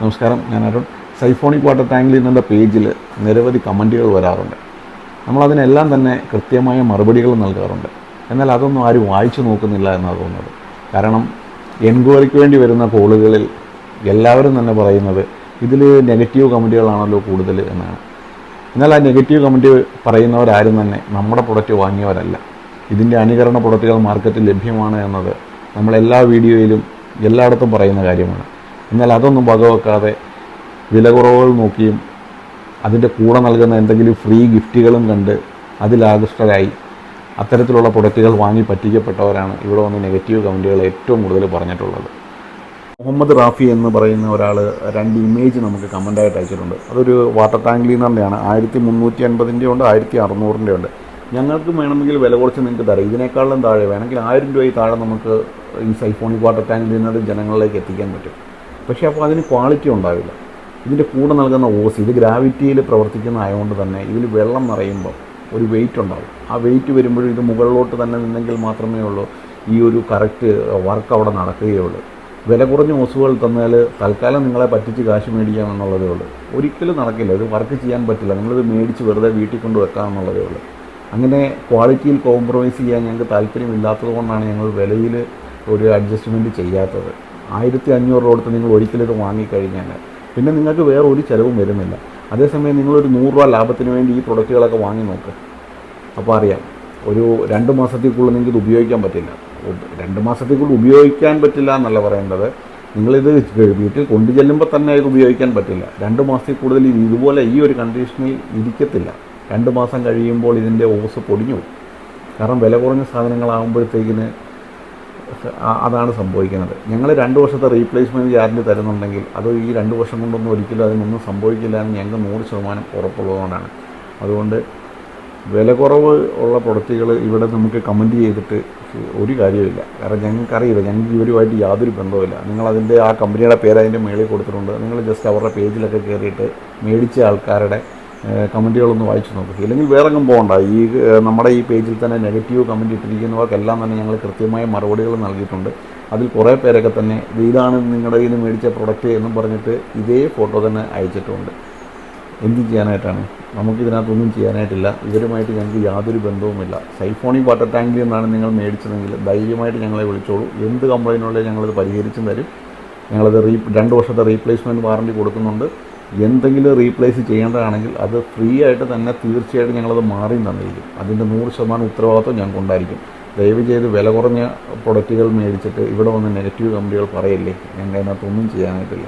നമസ്കാരം ഞാൻ Arun. Siphonic water ടാങ്കിൽ നിന്നുള്ള പേജിൽ നിരവധി കമന്റുകൾ വരാറുണ്ട്. നമ്മളതിനെല്ലാം തന്നെ കൃത്യമായ മറുപടികൾ നൽകാറുണ്ട്. എന്നാൽ അതൊന്നും ആരും വായിച്ചു നോക്കുന്നില്ല എന്നാണ് തോന്നുന്നത്. കാരണം എൻക്വയറിക്ക് വേണ്ടി വരുന്ന കോളുകളിൽ എല്ലാവരും തന്നെ പറയുന്നത് ഇതിൽ നെഗറ്റീവ് കമന്റുകളാണല്ലോ കൂടുതൽ എന്നാണ്. എന്നാൽ ആ നെഗറ്റീവ് കമന്റ് പറയുന്നവരാരും തന്നെ നമ്മുടെ പ്രൊഡക്റ്റ് വാങ്ങിയവരല്ല. ഇതിന്റെ അനുകരണ പ്രൊഡക്റ്റുകൾ മാർക്കറ്റിൽ ലഭ്യമാണ് എന്നത് നമ്മൾ എല്ലാ വീഡിയോയിലും എല്ലായിടത്തും പറയുന്ന കാര്യമാണ്. എന്നാൽ അതൊന്നും വകവെക്കാതെ വില കുറവുകൾ നോക്കിയും അതിന്റെ കൂടെ നൽകുന്ന എന്തെങ്കിലും ഫ്രീ ഗിഫ്റ്റുകളും കണ്ട് അതിലാകൃഷ്ടരായി അത്തരത്തിലുള്ള പ്രൊഡക്റ്റുകൾ വാങ്ങി പറ്റിക്കപ്പെട്ടവരാണ് ഇവിടെ വന്ന് നെഗറ്റീവ് കമന്റുകൾ ഏറ്റവും കൂടുതൽ പറഞ്ഞിട്ടുള്ളത്. മുഹമ്മദ് റാഫി എന്ന് പറയുന്ന ഒരാൾ രണ്ട് ഇമേജ് നമുക്ക് കമന്റായിട്ട് അയച്ചിട്ടുണ്ട്. അതൊരു വാട്ടർ ടാങ്ക് ക്ലീനറിന്റെയാണ്. ആയിരത്തി മുന്നൂറ്റി അൻപതിന്റെ ഉണ്ട് ആയിരത്തി അറുന്നൂറിന്റെ ഉണ്ട്. ഞങ്ങൾക്ക് വേണമെങ്കിൽ വില കുറച്ച് നിങ്ങൾക്ക് തരാം. ഇതിനേക്കാളും താഴെ വേണമെങ്കിൽ ആയിരം രൂപയിൽ താഴെ നമുക്ക് ഈ സൈഫോണിക് വാട്ടർ ടാങ്ക് ക്ലീനർ ജനങ്ങളിലേക്ക് എത്തിക്കാൻ പറ്റും. പക്ഷേ അപ്പോൾ അതിന് ക്വാളിറ്റി ഉണ്ടാവില്ല. ഇതിന്റെ കൂടെ നൽകുന്ന ഓസ് ഇത് ഗ്രാവിറ്റിയിൽ പ്രവർത്തിക്കുന്ന ആയതുകൊണ്ട് തന്നെ ഇതിൽ വെള്ളം നിറയുമ്പോൾ ഒരു വെയിറ്റ് ഉണ്ടാവും. ആ വെയിറ്റ് വരുമ്പോഴും ഇത് മുകളിലോട്ട് തന്നെ നിന്നെങ്കിൽ മാത്രമേ ഉള്ളൂ. ഈ ഒരു കറക്റ്റ് വർക്ക് അവിടെ നടക്കുകയുള്ളൂ വില കുറഞ്ഞ ഓസുകൾ തന്നാൽ തൽക്കാലം നിങ്ങളെ പറ്റിച്ച് കാശ് മേടിക്കാം എന്നുള്ളതേ ഉള്ളൂ. ഒരിക്കലും നടക്കില്ല. ഇത് വർക്ക് ചെയ്യാൻ പറ്റില്ല. നിങ്ങളിത് മേടിച്ച് വെറുതെ വീട്ടിൽ കൊണ്ട് വെക്കാം എന്നുള്ളതേ ഉള്ളൂ. അങ്ങനെ ക്വാളിറ്റിയിൽ കോംപ്രമൈസ് ചെയ്യാൻ ഞങ്ങൾക്ക് താല്പര്യമില്ലാത്തത് കൊണ്ടാണ് ഞങ്ങൾ വിലയിൽ ഒരു അഡ്ജസ്റ്റ്മെന്റ് ചെയ്യാത്തത്. ആയിരത്തി അഞ്ഞൂറ് രൂപ കൊടുത്ത് നിങ്ങൾ ഒരിക്കലും ഇത് വാങ്ങിക്കഴിഞ്ഞാൽ പിന്നെ നിങ്ങൾക്ക് വേറെ ഒരു ചിലവും വരുന്നില്ല. അതേസമയം നിങ്ങളൊരു നൂറ് രൂപ ലാഭത്തിന് വേണ്ടി ഈ പ്രൊഡക്റ്റുകളൊക്കെ വാങ്ങി നോക്ക്. അപ്പോൾ അറിയാം ഒരു രണ്ട് മാസത്തേക്കുള്ളിൽ നിങ്ങൾക്ക് ഇത് ഉപയോഗിക്കാൻ പറ്റില്ല. രണ്ട് മാസത്തേക്കുള്ളിൽ ഉപയോഗിക്കാൻ പറ്റില്ല എന്നല്ല പറയേണ്ടത്. നിങ്ങളിത് വീട്ടിൽ കൊണ്ടു ചെല്ലുമ്പോൾ തന്നെ ഇത് ഉപയോഗിക്കാൻ പറ്റില്ല. രണ്ട് മാസത്തിൽ കൂടുതൽ ഇത് ഇതുപോലെ ഈ ഒരു കണ്ടീഷനിൽ ഇരിക്കത്തില്ല. രണ്ട് മാസം കഴിയുമ്പോൾ ഇതിന്റെ ഓസ് പൊടിഞ്ഞു കാരണം വില കുറഞ്ഞ സാധനങ്ങളാകുമ്പോഴത്തേക്കിന് അതാണ് സംഭവിക്കുന്നത്. ഞങ്ങൾ രണ്ട് വർഷത്തെ റീപ്ലേസ്മെന്റ് ഗ്യാരണ്ടി തരുന്നുണ്ടെങ്കിൽ അത് ഈ രണ്ട് വർഷം കൊണ്ടൊന്നും ഒരിക്കലും അതിനൊന്നും സംഭവിക്കില്ല എന്ന് ഞങ്ങൾക്ക് നൂറ് ശതമാനം ഉറപ്പുള്ളതുകൊണ്ടാണ്. അതുകൊണ്ട് വില കുറവ് ഉള്ള പ്രൊഡക്റ്റുകൾ ഇവിടെ നമുക്ക് കമന്റ് ചെയ്തിട്ട് ഒരു കാര്യമില്ല കാരണം ഞങ്ങൾക്കറിയില്ല ഞങ്ങൾക്ക് ഇവരുമായിട്ട് യാതൊരു ബന്ധവുമില്ല. നിങ്ങൾ അതിന്റെ ആ കമ്പനിയുടെ പേര് അതിന്റെ മേളിൽ കൊടുത്തിട്ടുണ്ട്. നിങ്ങൾ ജസ്റ്റ് അവരുടെ പേജിലൊക്കെ കയറിയിട്ട് മേടിച്ച ആൾക്കാരുടെ കമന്റുകളൊന്ന് വായിച്ചു നോക്കുക ഇല്ലെങ്കിൽ വേറെ എങ്ങും പോകണ്ട. ഈ നമ്മുടെ ഈ പേജിൽ തന്നെ നെഗറ്റീവ് കമന്റ് ഇട്ടിരിക്കുന്നവർക്കെല്ലാം തന്നെ ഞങ്ങൾ കൃത്യമായ മറുപടികൾ നൽകിയിട്ടുണ്ട്. അതിൽ കുറേ പേരൊക്കെ തന്നെ ഇത് ഇതാണ് നിങ്ങളുടെ കയ്യിൽ നിന്ന് മേടിച്ച പ്രൊഡക്റ്റ് എന്നും പറഞ്ഞിട്ട് ഇതേ ഫോട്ടോ തന്നെ അയച്ചിട്ടുണ്ട്. എന്ത് ചെയ്യാനായിട്ടാണ്. നമുക്കിതിനകത്തൊന്നും ചെയ്യാനായിട്ടില്ല. ഇവരുമായിട്ട് ഞങ്ങൾക്ക് യാതൊരു ബന്ധവുമില്ല. സൈഫോണി വാട്ടർ ടാങ്കിൽ നിന്നാണ് നിങ്ങൾ മേടിച്ചതെങ്കിൽ ധൈര്യമായിട്ട് ഞങ്ങളെ വിളിച്ചോളൂ. എന്ത് കംപ്ലൈന്റുള്ള ഞങ്ങളത് പരിഹരിച്ചും തരും. ഞങ്ങളത് റീ രണ്ട് വർഷത്തെ റീപ്ലേസ്മെന്റ് വാറണ്ടി കൊടുക്കുന്നുണ്ട്. എന്തെങ്കിലും റീപ്ലേസ് ചെയ്യേണ്ടതാണെങ്കിൽ അത് ഫ്രീ ആയിട്ട് തന്നെ തീർച്ചയായിട്ടും ഞങ്ങളത് മാറിയും തന്നിരിക്കും. അതിന്റെ നൂറ് ശതമാനം ഉത്തരവാദിത്വം ഞങ്ങൾക്കുണ്ടായിരിക്കും ദയവ് ചെയ്ത് വില കുറഞ്ഞ പ്രൊഡക്റ്റുകൾ മേടിച്ചിട്ട് ഇവിടെ വന്ന് നെഗറ്റീവ് കമ്പനികൾ പറയില്ലേ? ഞങ്ങൾ അതിനകത്തൊന്നും ചെയ്യാനായിട്ടില്ല.